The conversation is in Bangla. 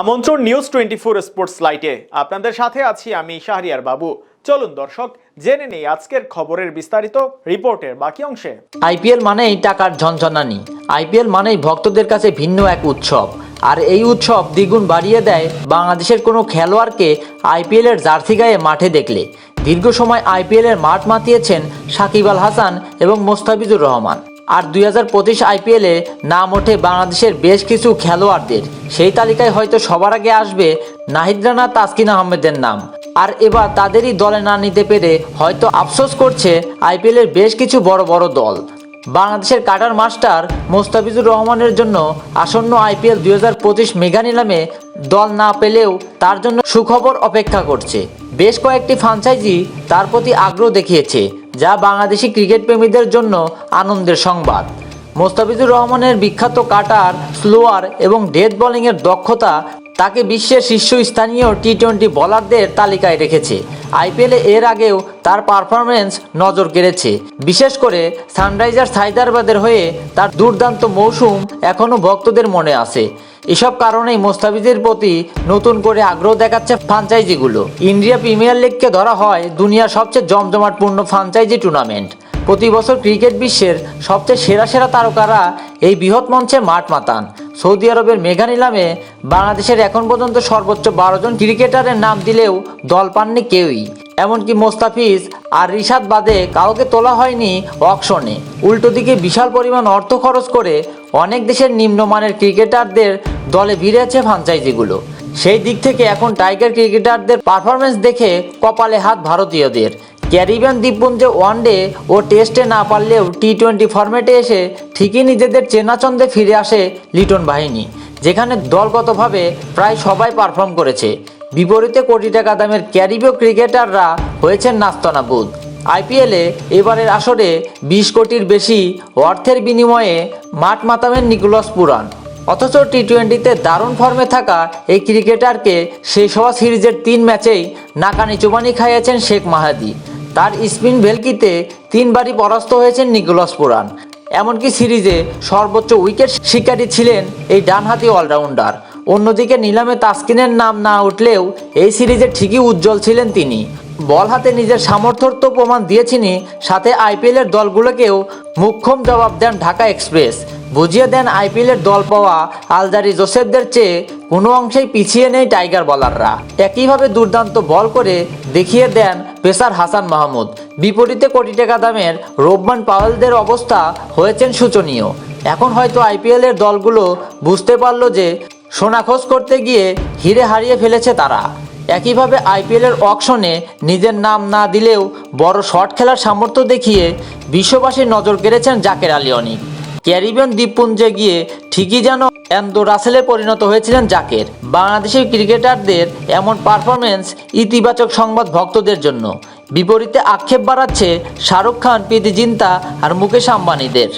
আমন্ত্রণ নিউজ টোয়েন্টি ফোর স্পোর্টস লাইটে আপনাদের সাথে আছি আমি শাহরিয়ার বাবু। চলুন দর্শক, জেনে নেই আজকের খবরের বিস্তারিত রিপোর্টের বাকি অংশে। আইপিএল মানেই টাকার ঝনঝনানি। আইপিএল মানেই ভক্তদের কাছে ভিন্ন এক উৎসব। আর এই উৎসব দ্বিগুণ বাড়িয়ে দেয় বাংলাদেশের কোনো খেলোয়াড়কে আইপিএলের জার্সি গায়ে মাঠে দেখলে। দীর্ঘ সময় আইপিএলের মাঠ মাতিয়েছেন সাকিব আল হাসান এবং মোস্তাফিজুর রহমান। আর দুই হাজার পঁচিশ আইপিএলে নাম ওঠে বাংলাদেশের বেশ কিছু খেলোয়াড়দের। সেই তালিকায় হয়তো সবার আগে আসবে নাহিদ রানা, তাসকিন আহমেদের নাম। আর এবার তাদেরই দলে না নিতে পেরে হয়তো আফসোস করছে আইপিএলের বেশ কিছু বড় বড় দল। বাংলাদেশের কাটার মাস্টার মোস্তাফিজুর রহমানের জন্য আসন্ন আইপিএল দুই হাজার পঁচিশ মেগা নিলামে দল না পেলেও তার জন্য সুখবর অপেক্ষা করছে। বেশ কয়েকটি ফ্রাঞ্চাইজি তার প্রতি আগ্রহ দেখিয়েছে, যা বাংলাদেশি ক্রিকেট প্রেমীদের জন্য আনন্দের সংবাদ। মোস্তাফিজুর রহমানের বিখ্যাত কাটার, স্লোয়ার এবং ডেথ বোলিংয়ের দক্ষতা তাকে বিশ্বের শীর্ষস্থানীয় টি টোয়েন্টি বোলারদের তালিকায় রেখেছে। আইপিএলে এর আগেও তার পারফরমেন্স নজর কেড়েছে। বিশেষ করে সানরাইজার্স হায়দ্রাবাদের হয়ে তার দুর্দান্ত মৌসুম এখনও ভক্তদের মনে আছে। এসব কারণেই মোস্তাফিজের প্রতি নতুন করে আগ্রহ দেখাচ্ছে ফ্রাঞ্চাইজিগুলো ইন্ডিয়া প্রিমিয়ার লিগকে ধরা হয় দুনিয়ার সবচেয়ে জমজমাটপূর্ণ ফ্রাঞ্চাইজি টুর্নামেন্ট প্রতি বছর ক্রিকেট বিশ্বের সবচেয়ে সেরা সেরা তারকারা এই বৃহৎ মঞ্চে মাঠ মাতান। সৌদি আরবের মেঘা নিলামে বাংলাদেশের এখন পর্যন্ত সর্বোচ্চ বারো জন ক্রিকেটারের নাম দিলেও দল পাননি কেউই। এমনকি মোস্তাফিজ আর রিশাদ বাদে কাউকে তোলা হয়নি অকশনে। উল্টো দিকে বিশাল পরিমাণ অর্থ খরচ করে অনেক দেশের নিম্নমানের ক্রিকেটারদের দলে ভিড়েছে ফ্রাঞ্চাইজিগুলো সেই দিক থেকে এখন টাইগার ক্রিকেটারদের পারফরমেন্স দেখে কপালে হাত ভারতীয়দের। ক্যারিবিয়ান দ্বীপপুঞ্জে ওয়ানডে ও টেস্টে না পারলেও টি টোয়েন্টি ফরম্যাটে এসে ঠিকই নিজেদের চেনাচন্দে ফিরে আসে লিটন বাহিনী, যেখানে দলগতভাবে প্রায় সবাই পারফর্ম করেছে। বিপরীতে কোটি টাকা দামের ক্যারিবীয় ক্রিকেটাররা হয়েছেন নাস্তানাবুদ আইপিএলে এবারের আসরে বিশ কোটির বেশি অর্থের বিনিময়ে মাঠ মাতাবেন নিকোলাস পুরান। অথচ টি টোয়েন্টিতে দারুণ ফর্মে থাকা এই ক্রিকেটারকে শেষ হওয়া সিরিজের তিন ম্যাচেই নাকানি চুবানি খাইয়েছেন শেখ মাহাদি। তার স্পিন ভেলকিতে তিনবারই পরাস্ত হয়েছেন নিকোলাস পুরান। এমনকি সিরিজে সর্বোচ্চ উইকেট শিকারী ছিলেন এই ডানহাতি অলরাউন্ডার। অন্যদিকে নিলামে তাসকিনের নাম না উঠলেও এই সিরিজে ঠিকই উজ্জ্বল ছিলেন তিনি। বল হাতে নিজের সামর্থ্য তো প্রমাণ দিয়েছিনি সাথে আইপিএলের দলগুলোকেও মুখ্যম জবাব দেন ঢাকা এক্সপ্রেস। বুঝিয়ে দেন আইপিএলের দল পাওয়া আলজারি জোসেফদের চেয়ে কোনো অংশেই পিছিয়ে নেই টাইগার বলাররা। একইভাবে দুর্দান্ত বল করে দেখিয়ে দেন পেসার হাসান মাহমুদ। বিপরীতে কোটি টাকা দামের রোবমান পাওয়েলদের অবস্থা হয়েছেন শোচনীয়। এখন হয়তো আইপিএলের দলগুলো বুঝতে পারল যে সোনা খোঁজ করতে গিয়ে হিরে হারিয়ে ফেলেছে তারা। একইভাবে আইপিএলের অকশনে নিজের নাম না দিলেও বড় শট খেলার সামর্থ্য দেখিয়ে বিশ্ববাসীর নজর কেড়েছেন জাকের আলী অনিক ক্যারিবিয়ান দ্বীপপুঞ্জে গিয়ে ঠিকই যেন অ্যান্দো রাসেলে পরিণত হয়েছিলেন জাকের। বাংলাদেশের ক্রিকেটারদের এমন পারফরমেন্স ইতিবাচক সংবাদ ভক্তদের জন্য। বিপরীতে আক্ষেপ বাড়াচ্ছে শাহরুখ খান, প্রীতি জিন্তা আর মুকেশ আম্বানিদের।